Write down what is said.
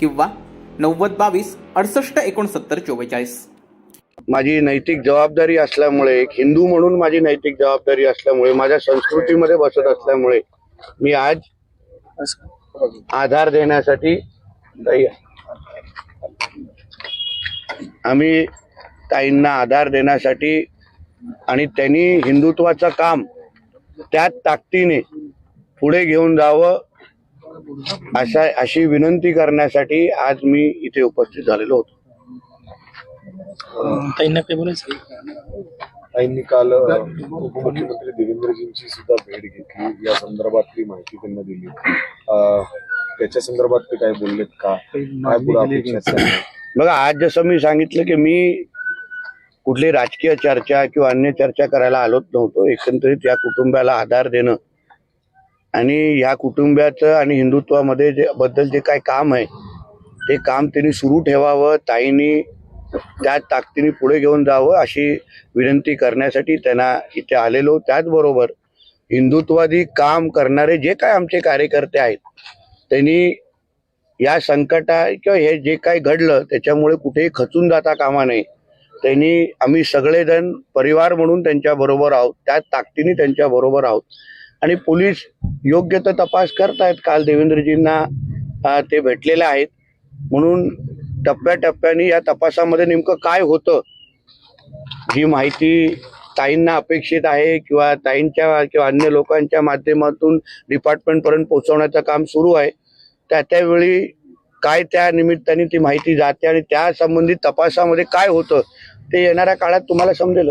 किंवा नव्वद बावीस अडसष्ट एकोणसत्तर चोवेचाळीस. माझी नैतिक जबाबदारी असल्यामुळे एक हिंदू म्हणून माझी नैतिक जबाबदारी असल्यामुळे माझ्या संस्कृतीमध्ये बसत असल्यामुळे मी आज आधार देण्यासाठी आम्ही ताईंना आधार देण्यासाठी आणि त्यांनी हिंदुत्वाचं काम त्या ताकदीने पुढे घेऊन जावं अशा अशी विनंती करण्यासाठी आज मी इथे उपस्थित झालेलो होतो. ताईंना काय बोलायचं? ताईंनी काल उपमुख्यमंत्री देवेंद्रजींची सुद्धा भेट घेतली. या संदर्भातली माहिती त्यांना दिली. त्याच्या संदर्भात ते काय बोललेत का? काय पुढे अपेक्षा? बघा आज जसं मी सांगितलं की मी कुठली राजकीय चर्चा किंवा अन्य चर्चा करायला आलोच नव्हतो. एकंदरीत या कुटुंबाला आधार देणं आणि या कुटुंबाचं आणि हिंदुत्वामध्ये जे बद्दल जे काय काम आहे ते काम त्यांनी सुरू ठेवावं ताईंनी त्या ताकदीने पुढे घेऊन जावं अशी विनंती करण्यासाठी त्यांना इथे आलेलो. त्याचबरोबर हिंदुत्वादी काम करणारे जे काय आमचे कार्यकर्ते आहेत त्यांनी या संकटा किंवा हे जे काही घडलं त्याच्यामुळे कुठेही खचून जाता कामा नये. त्यांनी आम्ही सगळेजण परिवार म्हणून त्यांच्याबरोबर आहोत त्या ताकदीने त्यांच्याबरोबर आहोत. आणि पोलीस योग्य तर तपास करतायत. काल देवेंद्रजींना ते भेटलेले आहेत. म्हणून टप्प्याटप्प्याने या तपासामध्ये नेमकं काय होतं ही माहिती ताईंना अपेक्षित आहे किंवा ताईंच्या किंवा अन्य लोकांच्या माध्यमातून डिपार्टमेंटपर्यंत पोहोचवण्याचं काम सुरू आहे. त्या त्यावेळी काय त्या निमित्ताने ती माहिती जाते आणि त्या संबंधित तपासामध्ये काय होतं ते येणाऱ्या काळात तुम्हाला समजेल